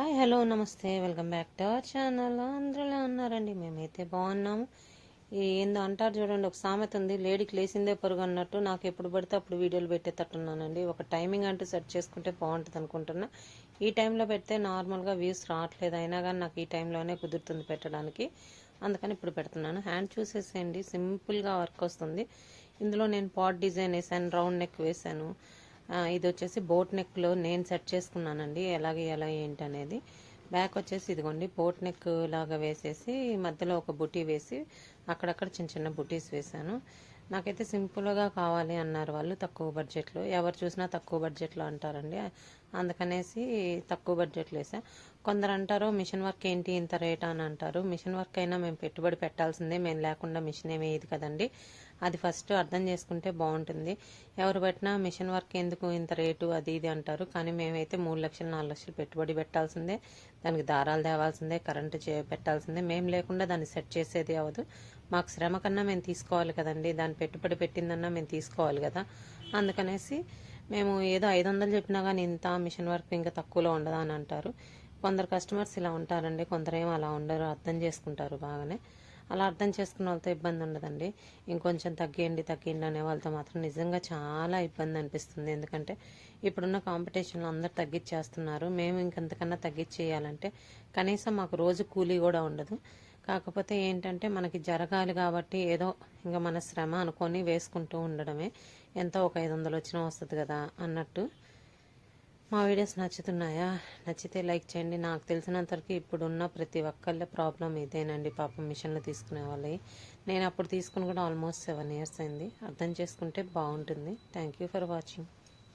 Hi hello నమస్తే. Welcome back to our channel. అందరూ ఉన్నారండి? మేమైతే బాగున్నాము. ఏందో అంటారు చూడండి ఒక సామెత ఉంది. లేడీకి లేసిందే పొరుగు అన్నట్టు. నాకు ఎప్పుడు పడితే అప్పుడు వీడియోలు పెట్టేటట్టున్నానండి. ఒక టైమింగ్ అంటూ సెట్ చేసుకుంటే బాగుంటుంది అనుకుంటున్నా. ఈ టైంలో పెడితే నార్మల్గా వ్యూస్ రావట్లేదు. అయినా కానీ నాకు ఈ టైంలోనే కుదురుతుంది పెట్టడానికి. అందుకని ఇప్పుడు పెడుతున్నాను. హ్యాండ్ చూసేసేయండి. సింపుల్గా వర్క్ వస్తుంది. ఇందులో నేను పాట్ డిజైన్ వేసాను రౌండ్ నెక్ వేసాను. ఇది వచ్చేసి బోట్ నెక్లో నేను సెట్ చేసుకున్నానండి. ఎలాగే ఎలా ఏంటి అనేది. బ్యాక్ వచ్చేసి ఇదిగోండి బోట్ నెక్ లాగా వేసేసి మధ్యలో ఒక బుటీ వేసి అక్కడక్కడ చిన్న చిన్న బుటీస్ వేశాను. నాకైతే సింపుల్గా కావాలి అన్నారు వాళ్ళు తక్కువ బడ్జెట్లో ఎవరు చూసినా తక్కువ బడ్జెట్లో అంటారండి. అందుకనేసి తక్కువ బడ్జెట్లో వేసా. కొందరు అంటారు మిషన్ వర్క్ ఏంటి ఇంత రేట్ అని అంటారు. మిషన్ వర్క్ అయినా మేము పెట్టుబడి పెట్టాల్సిందే మేము లేకుండా మిషన్ ఏమీ కదండి. అది ఫస్ట్ అర్థం చేసుకుంటే బాగుంటుంది. ఎవరు పెట్టినా మిషన్ వర్క్ ఎందుకు ఇంత రేటు అది ఇది అంటారు. కానీ మేమైతే మూడు లక్షలు నాలుగు లక్షలు పెట్టుబడి పెట్టాల్సిందే. దానికి దారాలు తేవాల్సిందే కరెంటు చే పెట్టాల్సిందే. మేము లేకుండా దాన్ని సెట్ చేసేది అవ్వదు. మాకు శ్రమ కన్నా మేము తీసుకోవాలి కదండి. దాన్ని పెట్టుబడి పెట్టిందన్నా మేము తీసుకోవాలి కదా. అందుకనేసి మేము ఏదో ఐదు వందలు చెప్పినా కానీ ఇంత మిషన్ వర్క్ ఇంకా తక్కువలో ఉండదా అని అంటారు. కొందరు కస్టమర్స్ ఇలా ఉంటారండి. కొందరేమో అలా ఉండరు. అర్థం చేసుకుంటారు బాగానే. అలా అర్థం చేసుకున్న వాళ్ళతో ఇబ్బంది ఉండదండి. ఇంకొంచెం తగ్గేయండి తగ్గేయండి అనే వాళ్ళతో మాత్రం నిజంగా చాలా ఇబ్బంది అనిపిస్తుంది. ఎందుకంటే ఇప్పుడున్న కాంపిటీషన్లో అందరు తగ్గించేస్తున్నారు మేము ఇంకంతకన్నా తగ్గించేయాలంటే కనీసం మాకు రోజు కూలీ కూడా ఉండదు. కాకపోతే ఏంటంటే మనకి జరగాలి కాబట్టి ఏదో ఇంకా మన శ్రమ అనుకొని వేసుకుంటూ ఉండడమే. ఎంతో ఒక ఐదు వందలు వచ్చినా వస్తుంది కదా అన్నట్టు మా వీడియోస్ నచ్చుతున్నాయా? నచ్చితే లైక్ చేయండి. నాకు తెలిసినంతవరకు ఇప్పుడున్న ప్రతి ఒక్కళ్ళ ప్రాబ్లం ఇదేనండి. పాపం మిషన్లు తీసుకునే వాళ్ళవి నేను అప్పుడు తీసుకుని కూడా ఆల్మోస్ట్ సెవెన్ ఇయర్స్ అయింది. అర్థం చేసుకుంటే బాగుంటుంది. Thank you for watching.